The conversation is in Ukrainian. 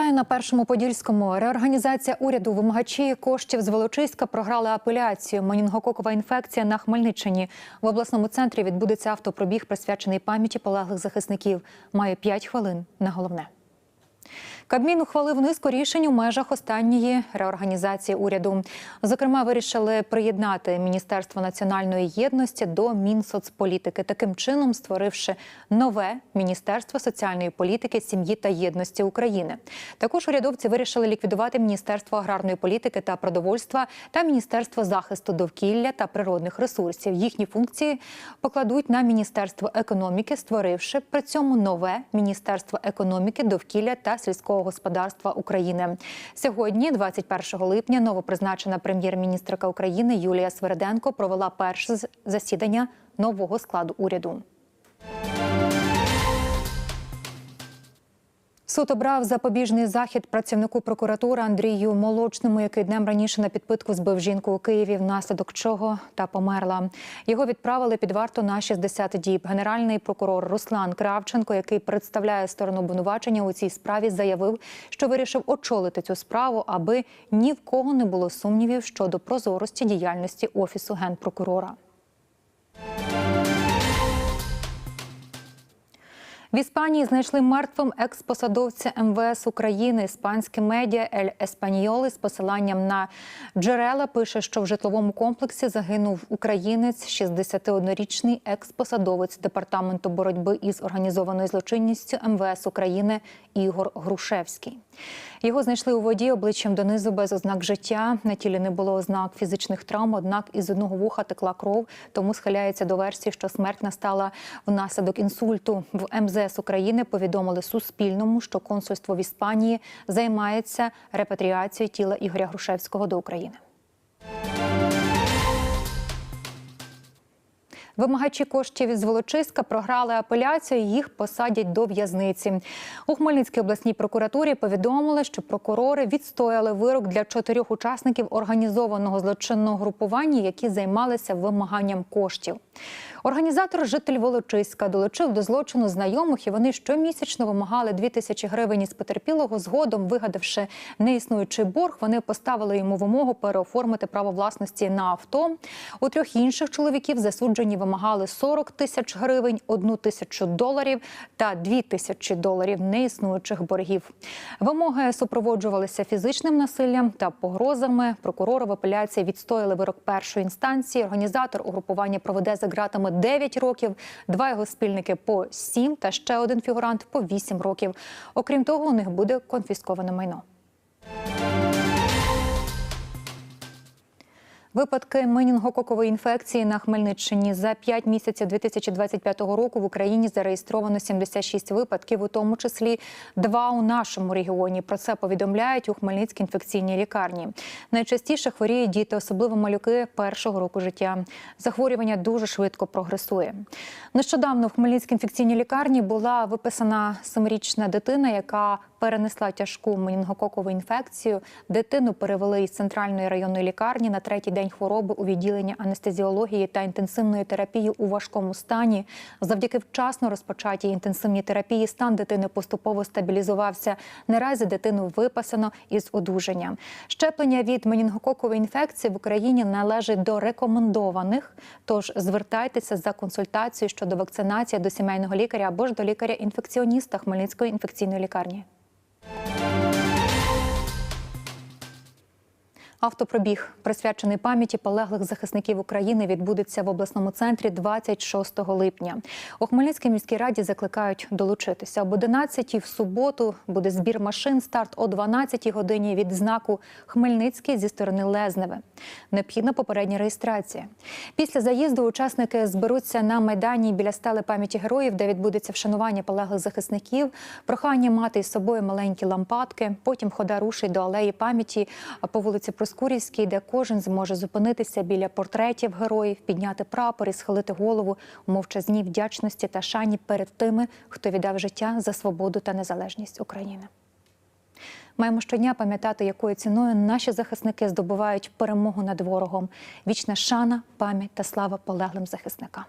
Вітаю на першому подільському. Реорганізація уряду вимагачі коштів з Волочиська програли апеляцію. Монінгококова інфекція на Хмельниччині. В обласному центрі відбудеться автопробіг, присвячений пам'яті полеглих захисників. Має 5 хвилин на головне. Кабмін ухвалив низку рішень у межах останньої реорганізації уряду. Зокрема, вирішили приєднати Міністерство національної єдності до Мінсоцполітики, таким чином створивши нове Міністерство соціальної політики, сім'ї та єдності України. Також урядовці вирішили ліквідувати Міністерство аграрної політики та продовольства та Міністерство захисту довкілля та природних ресурсів. Їхні функції покладуть на Міністерство економіки, створивши при цьому нове Міністерство економіки, довкілля та сільського господарства України. Сьогодні, 21 липня, новопризначена прем'єр-міністрка України Юлія Свереденко провела перше засідання нового складу уряду. Суд обрав запобіжний захід працівнику прокуратури Андрію Молочному, який днем раніше на підпитку збив жінку у Києві, внаслідок чого та померла. Його відправили під варту на 60 діб. Генеральний прокурор Руслан Кравченко, який представляє сторону обвинувачення у цій справі, заявив, що вирішив очолити цю справу, аби ні в кого не було сумнівів щодо прозорості діяльності офісу генпрокурора. В Іспанії знайшли мертвим експосадовця МВС України. Іспанське медіа Ель Еспаньоли з посиланням на джерела пише, що в житловому комплексі загинув українець, 61-річний експосадовець департаменту боротьби із організованою злочинністю МВС України Ігор Грушевський. Його знайшли у воді обличчям донизу без ознак життя. На тілі не було ознак фізичних травм, однак із одного вуха текла кров, тому схиляється до версії, що смерть настала внаслідок інсульту. В МЗС України повідомили Суспільному, що консульство в Іспанії займається репатріацією тіла Ігоря Грушевського до України. Вимагачі коштів із Волочиська програли апеляцію. Їх посадять до в'язниці. У Хмельницькій обласній прокуратурі повідомили, що прокурори відстояли вирок для чотирьох учасників організованого злочинного групування, які займалися вимаганням коштів. Організатор, житель Волочиська, долучив до злочину знайомих, і вони щомісячно вимагали 2 тисячі гривень із потерпілого. Згодом, вигадавши неіснуючий борг, вони поставили йому вимогу переоформити право власності на авто. У трьох інших чоловіків засуджені вимагали 40 тисяч гривень, 1 тисячу доларів та 2 тисячі доларів неіснуючих боргів. Вимоги супроводжувалися фізичним насиллям та погрозами. Прокурори в апеляції відстояли вирок першої інстанції. Організатор угрупування проведе за ґратами 9 років, два його спільники по 7 та ще один фігурант по 8 років. Окрім того, у них буде конфісковане майно. Випадки менінгококової інфекції на Хмельниччині за 5 місяців 2025 року в Україні зареєстровано 76 випадків, у тому числі два у нашому регіоні. Про це повідомляють у Хмельницькій інфекційній лікарні. Найчастіше хворіють діти, особливо малюки першого року життя. Захворювання дуже швидко прогресує. Нещодавно в Хмельницькій інфекційній лікарні була виписана семирічна дитина, яка перенесла тяжку менінгококову інфекцію. Дитину перевели із центральної районної лікарні на третій день хвороби у відділення анестезіології та інтенсивної терапії у важкому стані. Завдяки вчасно розпочатій інтенсивній терапії стан дитини поступово стабілізувався. Наразі дитину виписано із одужанням. Щеплення від менінгококової інфекції в Україні належить до рекомендованих. Тож звертайтеся за консультацією щодо вакцинації до сімейного лікаря або ж до лікаря-інфекціоніста Хмельницької інфекційної лікарні. Автопробіг, присвячений пам'яті полеглих захисників України, відбудеться в обласному центрі 26 липня. У Хмельницькій міській раді закликають долучитися. Об 11 в суботу буде збір машин. Старт о 12 годині від знаку Хмельницький зі сторони Лезневе. Необхідна попередня реєстрація. Після заїзду учасники зберуться на майдані біля стели пам'яті героїв, де відбудеться вшанування полеглих захисників. Прохання мати із собою маленькі лампадки. Потім хода рушить до алеї пам'яті по вулиці Проскурівській, де кожен зможе зупинитися біля портретів героїв, підняти прапор і схилити голову у мовчазній вдячності та шані перед тими, хто віддав життя за свободу та незалежність України. Маємо щодня пам'ятати, якою ціною наші захисники здобувають перемогу над ворогом. Вічна шана, пам'ять та слава полеглим захисникам.